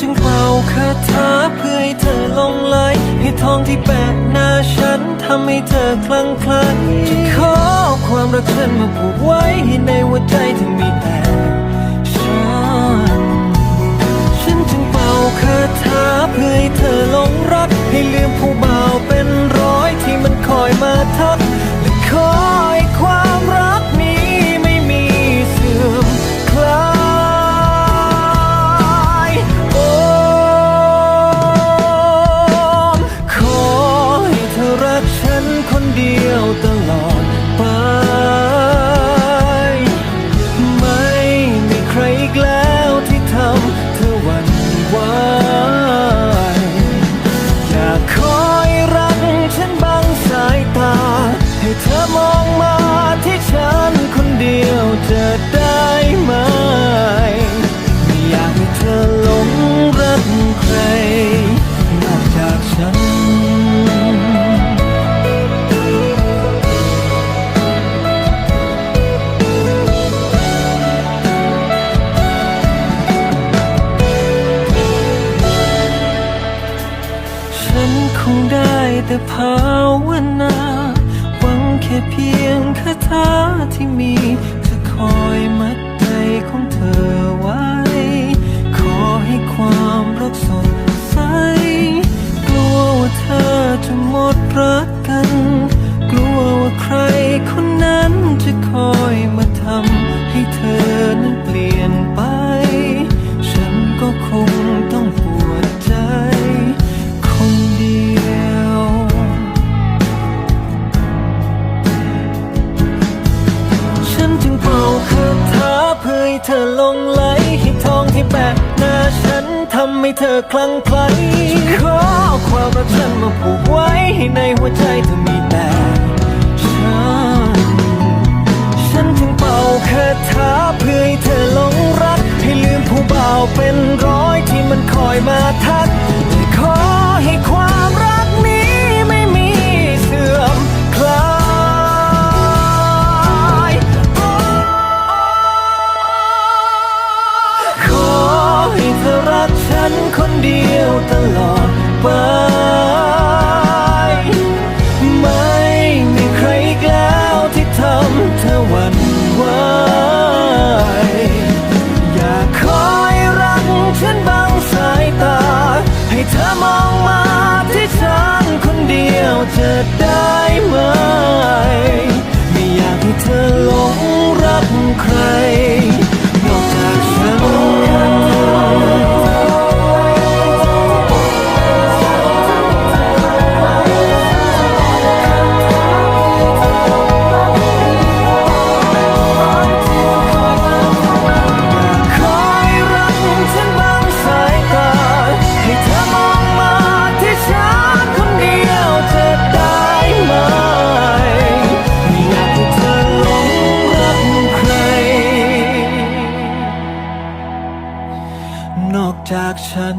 จึงเป่าคาถาเพื่อให้เธอลงไหลให้ทองที่แปะหน้าฉันทำให้เธอคลั่งคล้จะขอความรักฉันมาผูกไว้ให้ในหัวใจเธอมีแต่ฉัน ฉันจึงเป่าคาถาเพื่อให้เธอลงรัก ให้ลืมผู้บ่าวเป็นร้อยที่มันคอยมาทัก เธอมองมาที่ฉันคนเดียวจะได้ไหม ไม่อยากให้เธอหลงรักใครนอกจากฉัน ฉันคงได้แต่ภาวนา แค่เพียงคาถาที่มีจะคอยมัดใจของเธอไว้ ขอให้ความรักสดใส กลัวว่าเธอจะหมดรักกัน กลัวว่าใครคนนั้นจะคอยมาทำให้เธอนั้นเปลี่ยนไป ให้เธอคลั่งไคล้ขอความรักฉันมาผูกไว้ให้ในหัวใจเธอมี นอกจากฉัน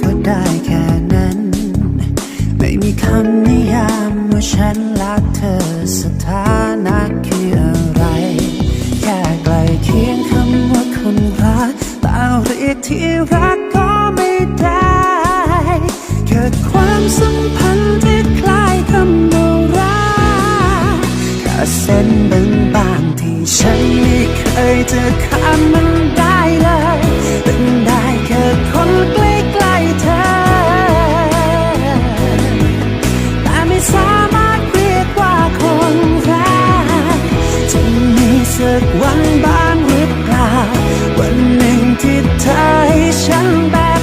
ได้แค่นั้น ไม่มีคำนิยามว่าฉันรักเธอสถานะคืออะไร แค่ใกลเคียงคำว่าคนรักแต่เรียกที่รักก็ไม่ได้เกิดความสัมพันธ์ที่คล้ายคำว่ารักแค่เส้นบางๆที่ฉันไม่เคยจะข้ามมันได้เลย กวันบ้างหรือเปล่า วันหนึ่งที่เธอให้ฉันแบบ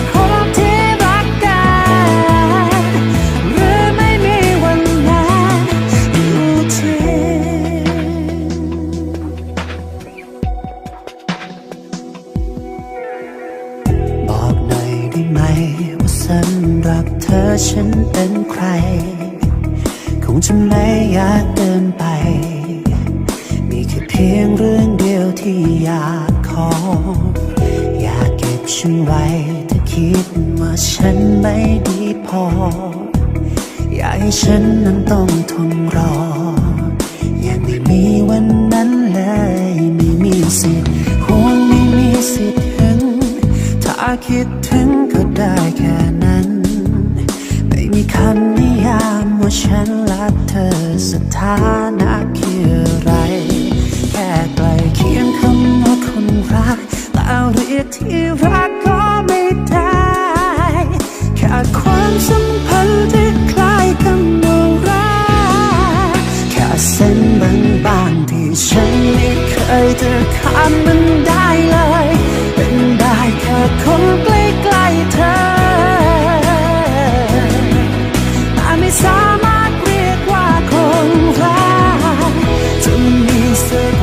คิดว่าฉันไม่ดีพอ อยากให้ฉันนั้นต้องทนรอยังไม่มีวันนั้นเลย ไม่มีสิทธิ์ห่วงไม่มีสิทธิ์หึง ถ้าคิดถึงก็ได้แค่นั้น ไม่มีคำนิยามว่าฉันรักเธอสถานะคืออะไร แค่ใกลเคียงคำ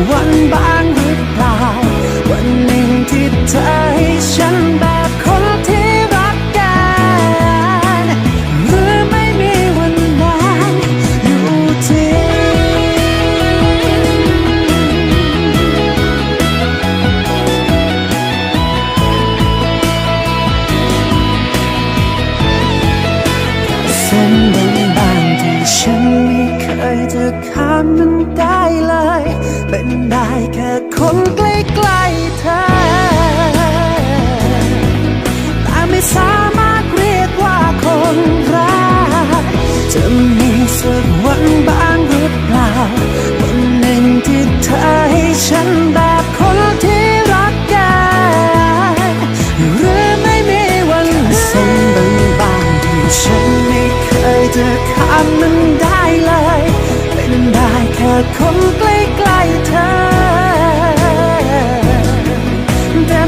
วันบ้างหรือเปล่า วันหนึ่งที่เธอให้ฉันแบบคนที่รักกันหรือไม่มีวันนั้นอยู่จริงเส้นบางๆที่ฉันไม่เคยจะข้ามมันได้ คนใกล้ๆเธอ แต่ไม่สามารถเรียกว่าคนรัก จะมีสักวันบ้างหรือเปล่า วันหนึ่งที่เธอให้ฉันแบบคนที่รักกันหรือไม่มีวันส้นบางๆที่ฉันไม่เคยจะข้ามมันได้เลย เป็นได้แค่คนใกล้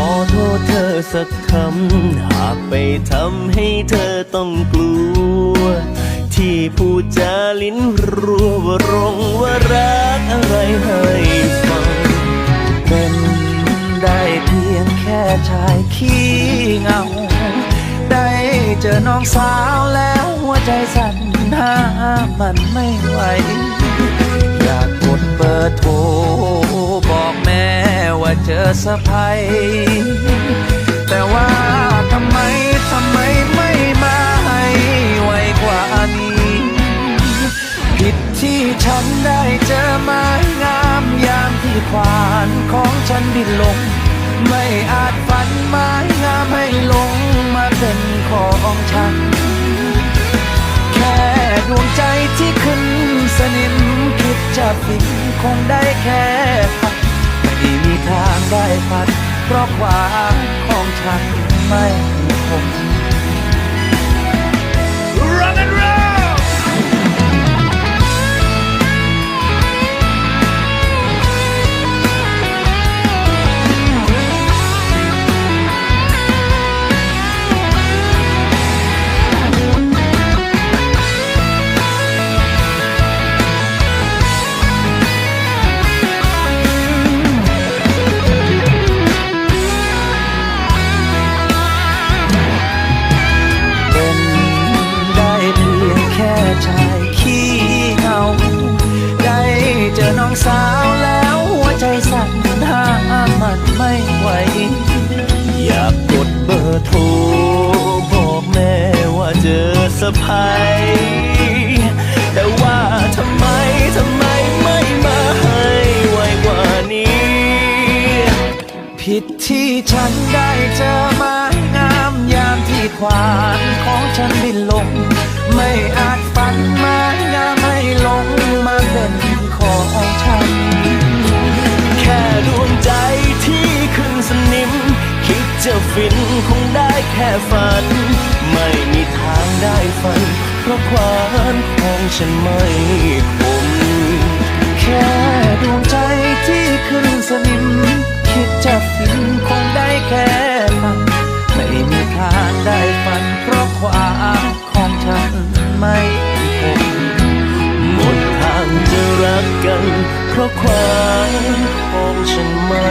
อโทษเธอสักคำ หากไปทำให้เธอต้องกลัว ที่พูดจาลิ้นรัวว่ารงว่ารักอะไรให้ฟัง เป็นได้เพียงแค่ชายขี้เงา ได้เจอน้องสาวแล้วหัวใจสั่นห้ามันไม่ไหว อยากกดเบอร์โทร อสะพายแต่ว่าทำไมทำไมไม่มาให้ไวกว่านี้ ผิดที่ฉันได้เจอไม้งามยามที่ควานของฉันบินลง ไม่อาจฝันไม้งามให้ลงมาเป็นของฉัน แค่ดวงใจที่ขึ้นสนิมคิดจะฟินคงได้แค่ ทางได้ฝันเพราะความของฉันไม่คง อสะพายแต่ว่าทำไมทำไมไม่มาให้ไวกว่านี้ ผิดที่ฉันได้เจอม้งามยามที่ควานของฉันบินลง ไม่อาจฝันม้งามให้ลงมาเป็นของฉัน แค่ดวงใจที่ จะฟินคงได้แค่ฝัน ไม่มีทางได้ฝัน เพราะความของฉันไม่คมแค่ดวงใจที่ขึ้นสนิม คิดจะฟินคงได้แค่ฝัน ไม่มีทางได้ฝัน เพราะความของฉันไม่คมหมดทางจะรักกัน เพราะความของฉันไม่